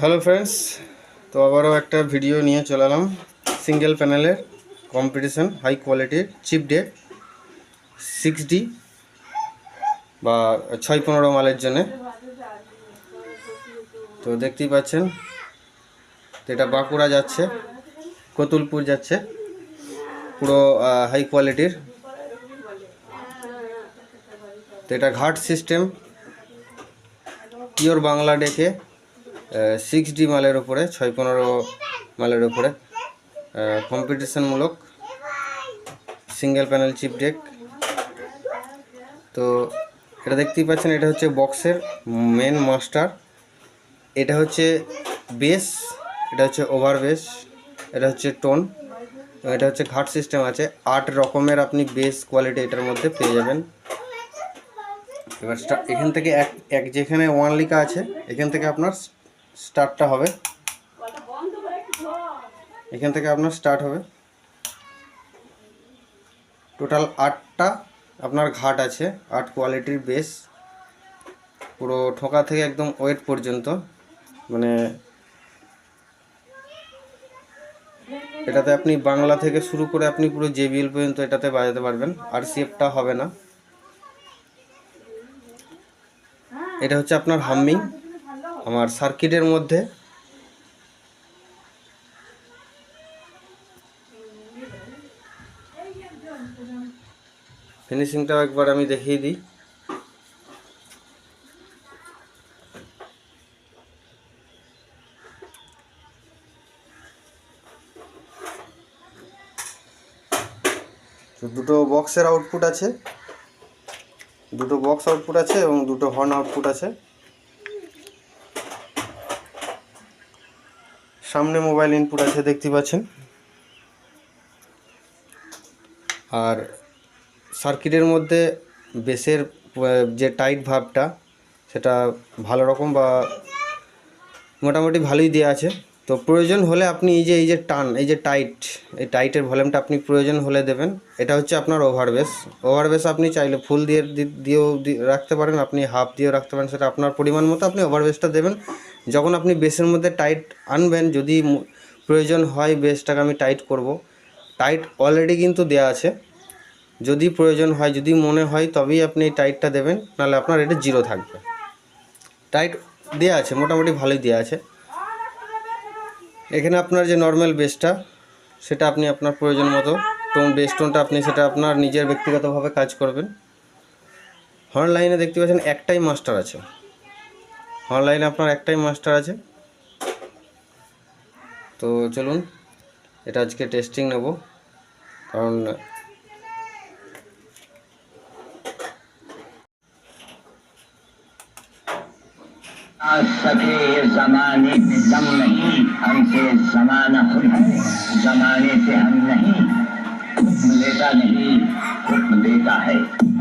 Hello friends, তো আবারও একটা ভিডিও নিয়ে চলালাম সিঙ্গেল প্যানেলের কম্পিটিশন হাই কোয়ালিটির চিপ ডে সিক্স ডি বা ছয় পনেরো মালের জন্যে। তো দেখতেই পাচ্ছেন এটা বাঁকুড়া যাচ্ছে, কতুলপুর যাচ্ছে, পুরো হাই কোয়ালিটির তো এটা ঘাট সিস্টেম পিওর বাংলা ডেকে সিক্স ডি মালের উপরে, ছয় পনেরো মালের উপরে কম্পিটিশানমূলক সিঙ্গেল প্যানেল চিপ ডেক তো এটা দেখতেই পাচ্ছেন, এটা হচ্ছে বক্সের মেন মাস্টার এটা হচ্ছে বেস এটা হচ্ছে ওভার বেস এটা হচ্ছে টোন এটা হচ্ছে ঘাট সিস্টেম আছে। আট রকমের আপনি বেস কোয়ালিটি এটার মধ্যে পেয়ে যাবেন। এবার এখান থেকে এক এক যেখানে ওয়ান লিখা আছে, এখান থেকে আপনার স্টার্টটা হবে। এখান থেকে আপনার স্টার্ট হবে। টোটাল আটটা আপনার ঘাট আছে আট কোয়ালিটির বেস। পুরো ঠোকা থেকে একদম ওয়েট পর্যন্ত। মানে এটাতে আপনি বাংলা থেকে শুরু করে আপনি পুরো জেবিএল পর্যন্ত এটাতে বাজাতে পারবেন। আর সিএফটা হবে না। এটা হচ্ছে আপনার হাম্মিং। আমার সার্কিটের মধ্যে। ফিনিশিংটাও একবার আমি দেখিয়ে দিই। দুটো বক্সের আউটপুট আছে। দুটো বক্স আউটপুট আছে এবং দুটো হর্ন আউটপুট আছে। সামনে মোবাইল ইনপুট আছে, দেখতে পাচ্ছেন। আর সার্কিটের মধ্যে বেসের যে টাইট ভাবটা, সেটা ভালো রকম বা মোটামুটি ভালোই দেওয়া আছে। তো প্রয়োজন হলে আপনি এই যে এই যে টান, এই যে টাইট এই টাইটের ভলিউমটা আপনি প্রয়োজন হলে দেবেন। এটা হচ্ছে আপনার ওভারবেস ওভারবেস আপনি চাইলে ফুল দিয়ে দিয়েও রাখতে পারেন, আপনি হাফ দিয়েও রাখতে পারেন, সেটা আপনার পরিমাণ মতো আপনি ওভারবেসটা দেবেন। যখন আপনি বেসের মধ্যে টাইট আনবেন, যদি প্রয়োজন হয় বেসটাকে আমি টাইট করব। টাইট অলরেডি কিন্তু দেওয়া আছে। যদি প্রয়োজন হয়, যদি মনে হয়, তবেই আপনি এই টাইটটা দেবেন। নাহলে আপনার এটা জিরো থাকবে। টাইট দেওয়া আছে, মোটামুটি ভালোই দেওয়া আছে। এখানে আপনার যে নর্মাল বেসটা সেটা আপনি আপনার প্রয়োজন মতো টোন বেস টোনটা আপনি সেটা আপনার নিজের ব্যক্তিগতভাবে কাজ করবেন। হর্ন লাইনে দেখতে পাচ্ছেন একটাই মাস্টার আছে। হর্ন লাইনে আপনার একটাই মাস্টার আছে। তো চলুন, এটা আজকে টেস্টিং নেব। কারণ सके जमाने में दम नहीं, हमसे जमाना खुद है। जमाने से हम नहीं। लेता नहीं हुक्म देता है।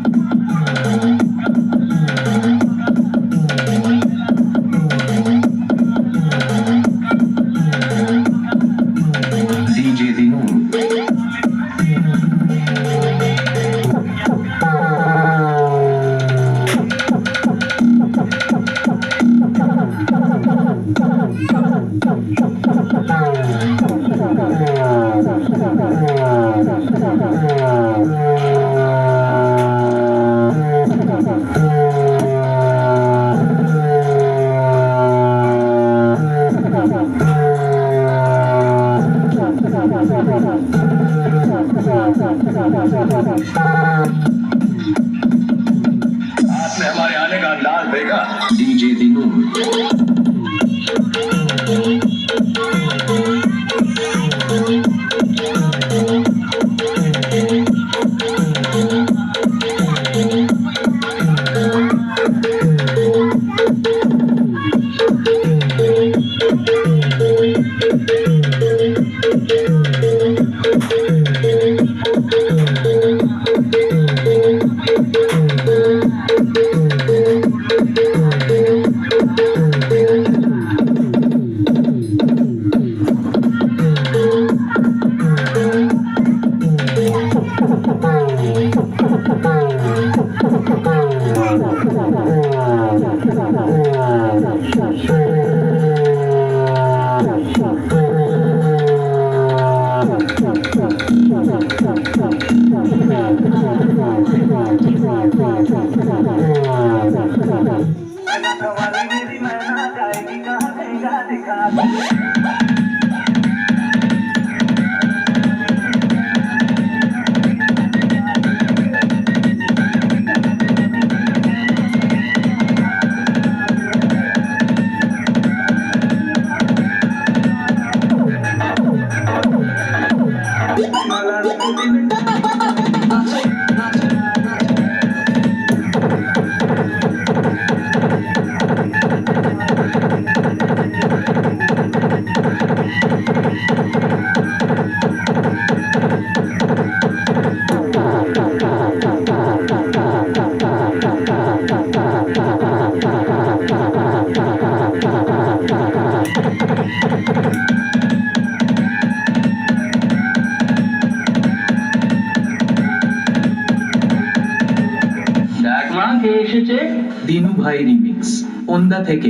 ভাই রিমিক্স ওন্দা থেকে।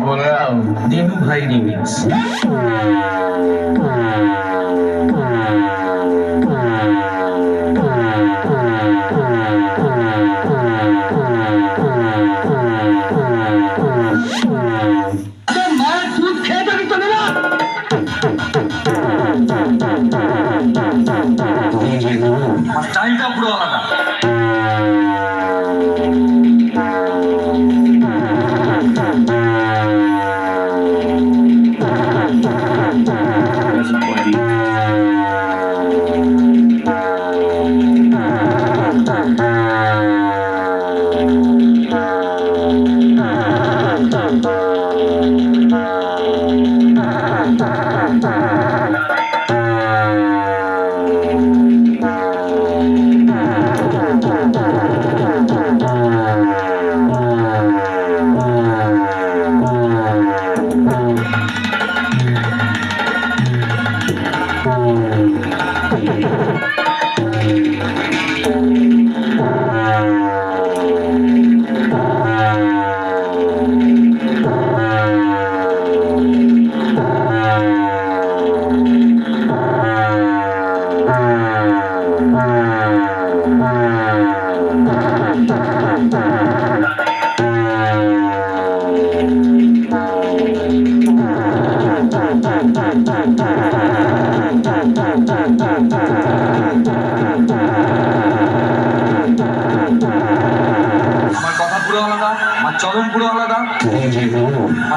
বলরাম দেনু ভাই রিমিক্স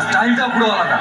স্টাইলটা পুরো আলাদা